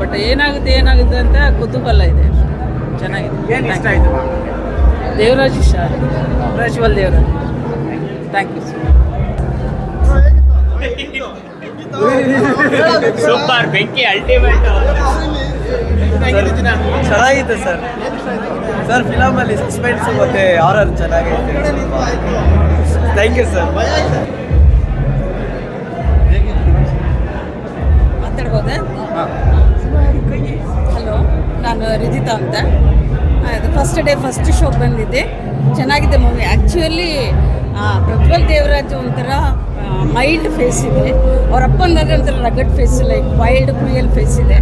But ಏನಾಗುತ್ತೆ ಏನಾಗುತ್ತೆ ಅಂತ ಕುತೂಹಲ ಇದೆ. ಚೆನ್ನಾಗಿದೆ. ಏನು ಇಷ್ಟ ಆಯಿತು ದೇವರಾಜ್ ಇಷ್ಟ. Prajwal Devaraj. Thank you super ಬೆಂಕಿ ಅಲ್ಟಿಮೇಟ್ ಚೆನ್ನಾಗಿತ್ತು ಸರ್ ಸರ್ ಫಿಲಮಲ್ಲಿ ಸಸ್ಪೆನ್ಸ್ ಮತ್ತೆ ಹಾರರ್ ಚೆನ್ನಾಗೈತೆ. ಥ್ಯಾಂಕ್ ಯು ಸರ್ ಮಾತಾಡ್ಬೋದಾ? ಹಲೋ ನಾನು ರಿಜಿತಾ ಅಂತ. ಅದು ಫಸ್ಟ್ ಡೇ ಫಸ್ಟ್ ಶೋಗೆ ಬಂದಿದ್ದೆ. ಚೆನ್ನಾಗಿದೆ ಮೂವಿ ಆ್ಯಕ್ಚುಲಿ ಪ್ರಜ್ವಲ್ ದೇವರಾಜ್ ಒಂಥರ ಮೈಲ್ಡ್ ಫೇಸ್ ಇದೆ. ಅವ್ರ ಅಪ್ಪಂದಾದ್ರೆ ಒಂಥರ rugged face like wild cruel face ಇದೆ.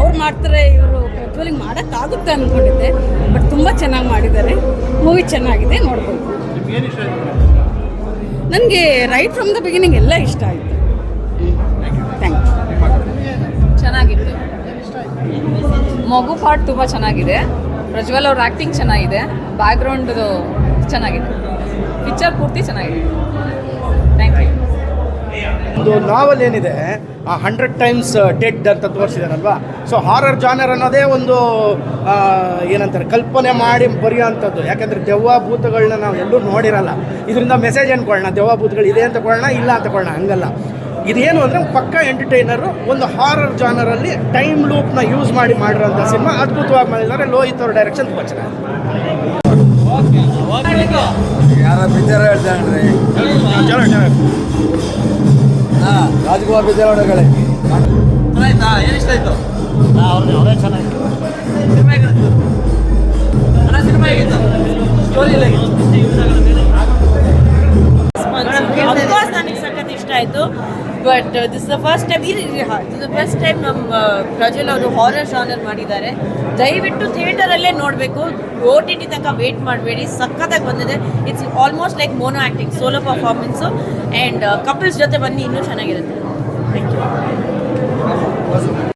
ಅವ್ರು ಮಾಡ್ತಾರೆ ಇವರು ಪ್ರಜ್ವಲಿಗೆ ಮಾಡೋಕ್ಕಾಗುತ್ತೆ ಅಂದ್ಕೊಂಡಿದ್ದೆ ಬಟ್ ತುಂಬ ಚೆನ್ನಾಗಿ ಮಾಡಿದ್ದಾರೆ. ಮೂವಿ ಚೆನ್ನಾಗಿದೆ ನೋಡ್ಬೋದು. ನನಗೆ ರೈಟ್ ಫ್ರಮ್ ದ ಬಿಗಿನಿಂಗ್ ಎಲ್ಲ ಇಷ್ಟ ಆಯಿತು. ಮಗು ಪಾರ್ಟ್ ತುಂಬ ಚೆನ್ನಾಗಿದೆ. ಪ್ರಜ್ವಲ್ ಅವ್ರ ಆ್ಯಕ್ಟಿಂಗ್ ಚೆನ್ನಾಗಿದೆ. ಬ್ಯಾಕ್ಗ್ರೌಂಡ್ದು ಚೆನ್ನಾಗಿದೆ. ಪಿಕ್ಚರ್ ಪೂರ್ತಿ ಚೆನ್ನಾಗಿದೆ. ಥ್ಯಾಂಕ್ ಯು ಒಂದು ನಾವಲ್ ಏನಿದೆ, ಆ ಹಂಡ್ರೆಡ್ ಟೈಮ್ಸ್ ಡೆಡ್ ಅಂತ ತೋರಿಸಿದಾರಲ್ವಾ? ಸೊ ಹಾರರ್ ಜಾನರ್ ಅನ್ನೋದೇ ಒಂದು ಏನಂತಾರೆ, ಕಲ್ಪನೆ ಮಾಡಿ ಬರೆಯೋವಂಥದ್ದು. ಯಾಕಂದರೆ ದೆವ್ವ ಭೂತಗಳನ್ನ ನಾವು ಎಲ್ಲೂ ನೋಡಿರಲ್ಲ. ಇದರಿಂದ ಮೆಸೇಜ್ ಅನ್ಕೊಳ್ಳೋಣ ದೆವ್ವ ಭೂತಗಳು ಇದೆ ಅಂತ ಕೊಳ್ಳೋಣ ಇಲ್ಲ ಅಂತ ಕೊಳ್ಳೋಣ ಹಂಗಲ್ಲ. ಇದೇನು ಅಂದರೆ ಪಕ್ಕ ಎಂಟರ್ಟೈನರು ಒಂದು ಹಾರರ್ ಜಾನರಲ್ಲಿ ಟೈಮ್ ಲೂಪ್ನ ಯೂಸ್ ಮಾಡಿ ಮಾಡಿರೋಂಥ ಸಿನಿಮಾ. ಅದ್ಭುತವಾಗಿ ಮಾಡಿದ್ದಾರೆ. ಲೋಹಿತ್ ಅವ್ರ ಡೈರೆಕ್ಷನ್ ತುಂಬ ಚೆನ್ನಾಗಿದೆ. ಯಾರ ಪಿಕ್ಚರ್ ಹೇಳ್ತಾನ್ರಿ ಹಾಂ ರಾಜ್ಕುಮಾರ್ ಪಿಕ್ಚರ್ ನೋಡಗಳೇ ಆಯ್ತಾ? ಏನು ಇಷ್ಟ ಆಯ್ತು? ಸಿನಿಮಾ ಹೇಗಿತ್ತು? ಸ್ಟೋರಿ ಎಲ್ಲ ಅಫ್ಕೋರ್ಸ್ ನನಗೆ ಸಖತ್ ಇಷ್ಟ ಆಯಿತು. But this the first time this the first time ನಮ್ಮ ಪ್ರಜ್ವಲ್ ಅವರು ಹಾರರ್ ಜಾನರ್ ಮಾಡಿದ್ದಾರೆ. ದಯವಿಟ್ಟು ಥಿಯೇಟರಲ್ಲೇ ನೋಡಬೇಕು. ಓ ಟಿ ಟಿ ತನಕ ವೇಟ್ ಮಾಡಬೇಡಿ. ಸಖತ್ತಾಗಿ ಬಂದಿದೆ. It's almost like mono acting solo performance and couples ಜೊತೆ ಬನ್ನಿ, ಇನ್ನೂ ಚೆನ್ನಾಗಿರುತ್ತೆ. Thank you